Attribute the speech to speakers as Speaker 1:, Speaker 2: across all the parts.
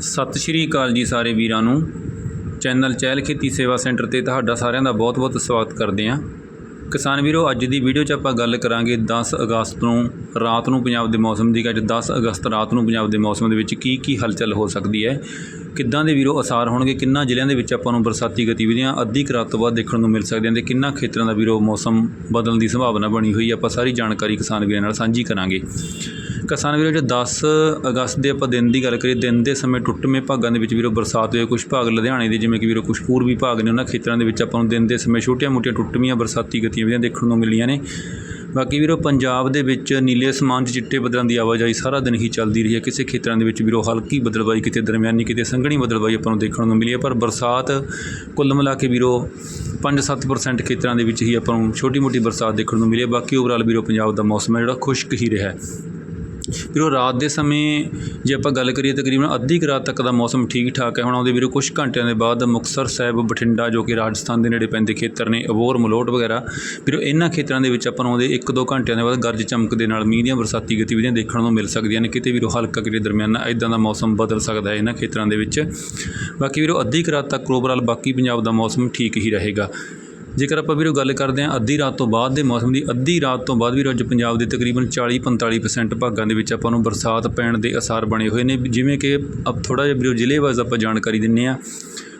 Speaker 1: ਸਤਿ ਸ਼੍ਰੀ ਅਕਾਲ ਜੀ ਸਾਰੇ ਵੀਰਾਂ ਨੂੰ। ਚੈਨਲ ਚਹਿਲ ਖੇਤੀ ਸੇਵਾ ਸੈਂਟਰ ਤੇ ਤੁਹਾਡਾ ਸਾਰਿਆਂ ਦਾ ਬਹੁਤ-ਬਹੁਤ ਸਵਾਗਤ ਕਰਦੇ ਹਾਂ। ਕਿਸਾਨ ਵੀਰੋ, ਅੱਜ ਦੀ ਵੀਡੀਓ 'ਚ ਆਪਾਂ ਗੱਲ ਕਰਾਂਗੇ 10 ਅਗਸਤ ਨੂੰ, ਰਾਤ ਨੂੰ ਪੰਜਾਬ ਦੇ ਮੌਸਮ ਦੀ ਅੱਜ 10 ਅਗਸਤ ਰਾਤ ਨੂੰ ਪੰਜਾਬ ਦੇ ਮੌਸਮ ਦੇ ਵਿੱਚ ਕੀ ਕੀ ਹਲਚਲ ਹੋ ਸਕਦੀ ਹੈ? ਕਿੱਦਾਂ ਦੇ ਵੀਰੋ ਅਸਾਰ ਹੋਣਗੇ? ਕਿੰਨਾ ਜ਼ਿਲ੍ਹਿਆਂ ਦੇ ਵਿੱਚ ਆਪਾਂ ਨੂੰ ਬਰਸਾਤੀ ਗਤੀਵਿਧੀਆਂ ਅੱਧੀ ਕੁ ਰਾਤ ਤੋਂ ਬਾਅਦ ਦੇਖਣ ਨੂੰ ਮਿਲ ਸਕਦੀਆਂ ਤੇ ਕਿੰਨਾ ਖੇਤਰਾਂ ਦਾ ਵੀਰੋ ਮੌਸਮ ਬਦਲਣ ਦੀ ਸੰਭਾਵਨਾ ਬਣੀ ਹੋਈ ਆਪਾਂ ਸਾਰੀ ਜਾਣਕਾਰੀ ਕਿਸਾਨ ਵੀਰਾਂ ਨਾਲ ਸਾਂਝੀ ਕਰਾਂਗੇ। ਕਿਸਾਨ ਵੀਰੋ, ਜੇ ਦਸ ਅਗਸਤ ਦੇ ਆਪਾਂ ਦਿਨ ਦੀ ਗੱਲ ਕਰੀਏ, ਦਿਨ ਦੇ ਸਮੇਂ ਟੁੱਟਵੇਂ ਭਾਗਾਂ ਦੇ ਵਿੱਚ ਵੀਰੋ ਬਰਸਾਤ ਹੋਈ ਕੁਝ ਭਾਗ ਲੁਧਿਆਣੇ ਦੇ, ਜਿਵੇਂ ਕਿ ਵੀਰੋ ਕੁਝ ਪੂਰਬੀ ਭਾਗ ਨੇ, ਉਹਨਾਂ ਖੇਤਰਾਂ ਦੇ ਵਿੱਚ ਆਪਾਂ ਨੂੰ ਦਿਨ ਦੇ ਸਮੇਂ ਛੋਟੀਆਂ-ਮੋਟੀਆਂ ਟੁੱਟਵੀਆਂ ਬਰਸਾਤੀ ਗਤੀਵਿਧੀਆਂ ਦੇਖਣ ਨੂੰ ਮਿਲੀਆਂ ਨੇ। ਬਾਕੀ ਵੀਰੋ ਪੰਜਾਬ ਦੇ ਵਿੱਚ ਨੀਲੇ ਅਸਮਾਨ 'ਚ ਚਿੱਟੇ ਬੱਦਲਾਂ ਦੀ ਆਵਾਜਾਈ ਸਾਰਾ ਦਿਨ ਹੀ ਚੱਲਦੀ ਰਹੀ ਹੈ। ਕਿਸੇ ਖੇਤਰਾਂ ਦੇ ਵਿੱਚ ਵੀਰੋ ਹਲਕੀ ਬਦਲਵਾਈ ਕਿਤੇ ਦਰਮਿਆਨੀ, ਕਿਤੇ ਸੰਘਣੀ ਬਦਲਵਾਈ ਆਪਾਂ ਨੂੰ ਦੇਖਣ ਨੂੰ ਮਿਲੀ ਹੈ। ਪਰ ਬਰਸਾਤ ਕੁੱਲ ਮਿਲਾ ਕੇ ਵੀਰੋ 5-7% ਖੇਤਰਾਂ ਦੇ ਵਿੱਚ ਹੀ ਆਪਾਂ ਨੂੰ ਛੋਟੀ-ਮੋਟੀ ਬਰਸਾਤ ਦੇਖਣ ਨੂੰ ਮਿਲੀ ਹੈ। ਬਾਕੀ ਓਵਰਆਲ ਵੀਰੋ ਪੰਜਾਬ ਦਾ ਮੌਸਮ ਹੈ ਜਿਹੜਾ ਖੁਸ਼ਕ ਹੀ ਰਿਹਾ ਫਿਰ ਉਹ ਰਾਤ ਦੇ ਸਮੇਂ ਜੇ ਆਪਾਂ ਗੱਲ ਕਰੀਏ ਤਕਰੀਬਨ ਅੱਧੀ ਕੁ ਰਾਤ ਤੱਕ ਦਾ ਮੌਸਮ ਠੀਕ ਠਾਕ ਹੈ। ਹੁਣ ਆਉਂਦੇ ਵੀਰੋ ਕੁਛ ਘੰਟਿਆਂ ਦੇ ਬਾਅਦ ਮੁਕਤਸਰ ਸਾਹਿਬ, ਬਠਿੰਡਾ ਜੋ ਕਿ ਰਾਜਸਥਾਨ ਦੇ ਨੇੜੇ ਪੈਂਦੇ ਖੇਤਰ ਨੇ, ਅਬੋਹਰ, ਮਲੋਟ ਵਗੈਰਾ, ਵੀਰੋ ਇਹਨਾਂ ਖੇਤਰਾਂ ਦੇ ਵਿੱਚ ਆਪਾਂ ਨੂੰ ਆਉਂਦੇ 1-2 ਘੰਟਿਆਂ ਦੇ ਬਾਅਦ ਗਰਜ ਚਮਕ ਦੇ ਨਾਲ ਮੀਂਹ ਦੀਆਂ ਬਰਸਾਤੀ ਗਤੀਵਿਧੀਆਂ ਦੇਖਣ ਨੂੰ ਮਿਲ ਸਕਦੀਆਂ ਨੇ। ਕਿਤੇ ਵੀਰੋ ਹਲਕਾ ਕਿਤੇ ਦਰਮਿਆਨਾ ਇਦਾਂ ਦਾ ਮੌਸਮ ਬਦਲ ਸਕਦਾ ਹੈ ਇਹਨਾਂ ਖੇਤਰਾਂ ਦੇ ਵਿੱਚ। ਬਾਕੀ ਵੀਰੋ ਅੱਧੀ ਕੁ ਰਾਤ ਤੱਕ ਓਵਰਆਲ ਬਾਕੀ ਪੰਜਾਬ ਦਾ ਮੌਸਮ ਠੀਕ ਹੀ ਰਹੇਗਾ। ਜੇਕਰ ਆਪਾਂ ਵੀਰੋ ਗੱਲ ਕਰਦੇ ਹਾਂ ਅੱਧੀ ਰਾਤ ਤੋਂ ਬਾਅਦ ਦੇ ਮੌਸਮ ਦੀ, ਅੱਧੀ ਰਾਤ ਤੋਂ ਬਾਅਦ ਵੀਰੋ ਅੱਜ ਪੰਜਾਬ ਦੇ ਤਕਰੀਬਨ 40-45% ਭਾਗਾਂ ਦੇ ਵਿੱਚ ਆਪਾਂ ਨੂੰ ਬਰਸਾਤ ਪੈਣ ਦੇ ਅਸਾਰ ਬਣੇ ਹੋਏ ਨੇ। ਜਿਵੇਂ ਕਿ ਅਬ ਥੋੜਾ ਜਿਹਾ ਵੀਰੋ ਜ਼ਿਲ੍ਹੇ ਵਾਈਜ਼ ਆਪਾਂ ਜਾਣਕਾਰੀ ਦਿੰਨੇ ਆ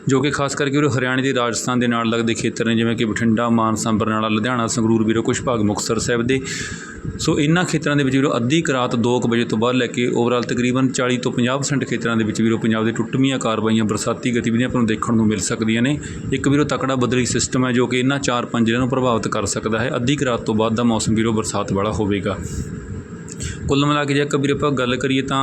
Speaker 1: ਜੋ ਕਿ ਖਾਸ ਕਰਕੇ ਵੀਰੋ ਹਰਿਆਣੇ ਦੇ ਰਾਜਸਥਾਨ ਦੇ ਨਾਲ ਲੱਗਦੇ ਖੇਤਰ ਨੇ, ਜਿਵੇਂ ਕਿ ਬਠਿੰਡਾ ਮਾਨਸਾ ਬਰਨਾਲਾ ਲੁਧਿਆਣਾ, ਸੰਗਰੂਰ ਵੀਰੋ ਕੁਝ ਭਾਗ ਮੁਕਤਸਰ ਸਾਹਿਬ ਦੇ। ਸੋ ਇਹਨਾਂ ਖੇਤਰਾਂ ਦੇ ਵਿੱਚ ਵੀਰੋ ਅੱਧੀ ਕੁ ਰਾਤ 2 ਵਜੇ ਤੋਂ ਬਾਅਦ ਲੈ ਕੇ ਓਵਰਆਲ ਤਕਰੀਬਨ 40 ਤੋਂ 50% ਖੇਤਰਾਂ ਦੇ ਵਿੱਚ ਵੀਰੋ ਪੰਜਾਬ ਦੇ ਟੁੱਟਵੀਆਂ ਕਾਰਵਾਈਆਂ, ਬਰਸਾਤੀ ਗਤੀਵਿਧੀਆਂ ਆਪਾਂ ਨੂੰ ਦੇਖਣ ਨੂੰ ਮਿਲ ਸਕਦੀਆਂ ਨੇ। ਇੱਕ ਵੀਰੋ ਤਕੜਾ ਬਦਲੀ ਸਿਸਟਮ ਹੈ ਜੋ ਕਿ ਇਹਨਾਂ 4-5 ਜ਼ਿਲ੍ਹਿਆਂ ਨੂੰ ਪ੍ਰਭਾਵਿਤ ਕਰ ਸਕਦਾ ਹੈ। ਅੱਧੀ ਕੁ ਰਾਤ ਤੋਂ ਬਾਅਦ ਦਾ ਮੌਸਮ ਵੀਰੋ ਬਰਸਾਤ ਵਾਲਾ ਹੋਵੇਗਾ। ਕੁੱਲ ਮਿਲਾ ਕੇ ਜੇਕਰ ਵੀਰ ਆਪਾਂ ਗੱਲ ਕਰੀਏ ਤਾਂ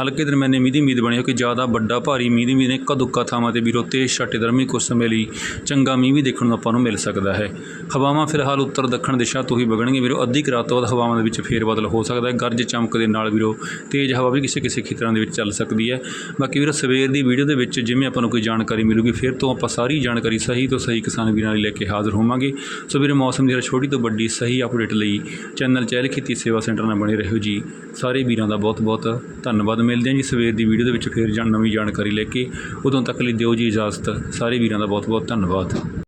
Speaker 1: ਹਲਕੇ ਦਰਮਿਆਨੇ ਮੀਂਹ ਦੀ ਉਮੀਦ ਬਣੀ ਹੋਈ ਕਿ ਜ਼ਿਆਦਾ ਵੱਡਾ ਭਾਰੀ ਮੀਂਹ ਦੀ ਉਮੀਦ ਨੇ ਇੱਕਾ ਦੁੱਕਾ ਥਾਵਾਂ ਤੇ ਵੀਰੋ ਤੇਜ਼ ਛੱਟੇ ਦਰਮੀ ਕੁਝ ਸਮੇਂ ਲਈ ਚੰਗਾ ਮੀਂਹ ਵੀ ਦੇਖਣ ਨੂੰ ਆਪਾਂ ਨੂੰ ਮਿਲ ਸਕਦਾ ਹੈ। ਹਵਾਵਾਂ ਫਿਲਹਾਲ ਉੱਤਰ ਦੱਖਣ ਦਿਸ਼ਾ ਤੋਂ ਹੀ ਵਗਣਗੀਆਂ ਵੀਰੋ। ਅੱਧੀ ਕੁ ਰਾਤ ਤੋਂ ਬਾਅਦ ਹਵਾਵਾਂ ਦੇ ਵਿੱਚ ਫੇਰ ਬਦਲ ਹੋ ਸਕਦਾ ਹੈ। ਗਰਜ ਚਮਕ ਦੇ ਨਾਲ ਵੀਰੋ ਤੇਜ਼ ਹਵਾ ਵੀ ਕਿਸੇ ਕਿਸੇ ਖੇਤਰਾਂ ਦੇ ਵਿੱਚ ਚੱਲ ਸਕਦੀ ਹੈ। ਬਾਕੀ ਵੀਰੋ ਸਵੇਰ ਦੀ ਵੀਡੀਓ ਦੇ ਵਿੱਚ ਜਿਵੇਂ ਆਪਾਂ ਨੂੰ ਕੋਈ ਜਾਣਕਾਰੀ ਮਿਲੂਗੀ, ਫਿਰ ਤੋਂ ਆਪਾਂ ਸਾਰੀ ਜਾਣਕਾਰੀ ਸਹੀ ਤੋਂ ਸਹੀ ਕਿਸਾਨ ਵੀਰਾਂ ਲਈ ਲੈ ਕੇ ਹਾਜ਼ਰ ਹੋਵਾਂਗੇ। ਸੋ ਵੀਰੇ ਮੌਸਮ ਦੀ ਛੋਟੀ ਤੋਂ ਵੱਡੀ ਸਹੀ ਅਪਡੇਟ ਲਈ ਚੈਨਲ ਚਹਿਲ ਖੇਤੀ ਸੇਵਾ ਸੈਂਟਰ ਨਾਲ ਬਣੇ ਰਹੋ ਜੀ। ਸਾਰੇ ਵੀਰਾਂ ਦਾ ਬਹੁਤ ਬਹੁਤ ਧੰਨਵਾਦ। ਮਿਲਦੇ ਹਾਂ ਜੀ ਸਵੇਰ ਦੀ ਵੀਡੀਓ ਦੇ ਵਿੱਚ, ਫਿਰ ਜਾਣ ਨਵੀਂ ਜਾਣਕਾਰੀ ਲੈ ਕੇ। ਉਦੋਂ ਤੱਕ ਲਈ ਦਿਓ ਜੀ ਇਜਾਜ਼ਤ। ਸਾਰੇ ਵੀਰਾਂ ਦਾ ਬਹੁਤ ਬਹੁਤ ਧੰਨਵਾਦ।